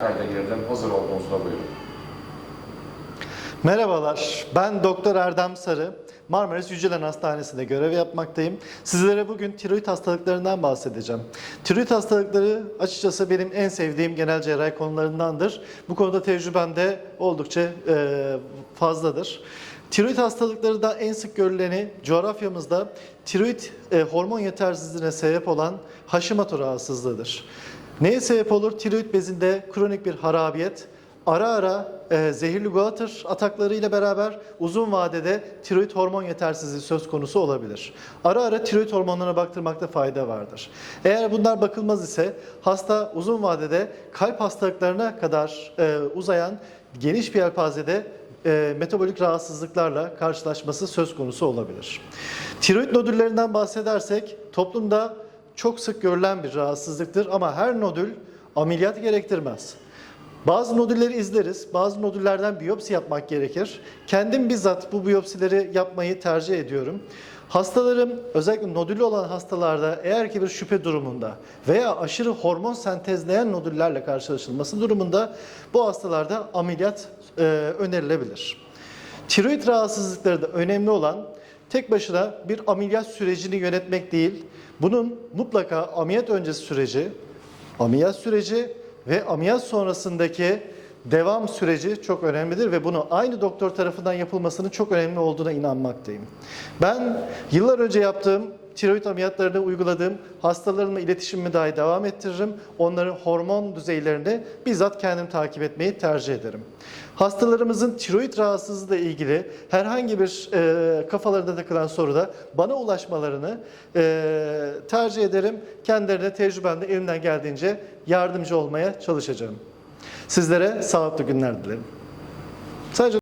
kayda girdim. Hazır olduğunuzda buyurun. Merhabalar, ben Doktor Erdem Sarı. Marmaris Yücelen Hastanesi'nde görev yapmaktayım. Sizlere bugün tiroid hastalıklarından bahsedeceğim. Tiroid hastalıkları açıkçası benim en sevdiğim genel cerrahi konularındandır. Bu konuda tecrübem de oldukça e, fazladır. Tiroid hastalıkları da en sık görüleni coğrafyamızda tiroid e, hormon yetersizliğine sebep olan Hashimoto rahatsızlığıdır. Neye sebep olur? Tiroid bezinde kronik bir harabiyet, Ara ara e, zehirli guatr ataklarıyla beraber uzun vadede tiroid hormon yetersizliği söz konusu olabilir. Ara ara tiroid hormonlarına baktırmakta fayda vardır. Eğer bunlar bakılmaz ise hasta uzun vadede kalp hastalıklarına kadar e, uzayan geniş bir yelpazede e, metabolik rahatsızlıklarla karşılaşması söz konusu olabilir. Tiroid nodüllerinden bahsedersek toplumda çok sık görülen bir rahatsızlıktır ama her nodül ameliyat gerektirmez. Bazı nodülleri izleriz, bazı nodüllerden biyopsi yapmak gerekir. Kendim bizzat bu biyopsileri yapmayı tercih ediyorum. Hastalarım özellikle nodülü olan hastalarda eğer ki bir şüphe durumunda veya aşırı hormon sentezleyen nodüllerle karşılaşılması durumunda bu hastalarda ameliyat e, önerilebilir. Tiroid rahatsızlıkları da önemli olan tek başına bir ameliyat sürecini yönetmek değil, bunun mutlaka ameliyat öncesi süreci, ameliyat süreci ve ameliyat sonrasındaki devam süreci çok önemlidir ve bunu aynı doktor tarafından yapılmasının çok önemli olduğuna inanmaktayım. Ben yıllar önce yaptığım tiroid ameliyatlarını uyguladığım hastalarımla iletişimimi dahi devam ettiririm. Onların hormon düzeylerini bizzat kendim takip etmeyi tercih ederim. Hastalarımızın tiroid rahatsızlığı ile ilgili herhangi bir e, kafalarında takılan soruda bana ulaşmalarını e, tercih ederim. Kendilerine tecrübemde elimden geldiğince yardımcı olmaya çalışacağım. Sizlere sağlıklı günler dilerim.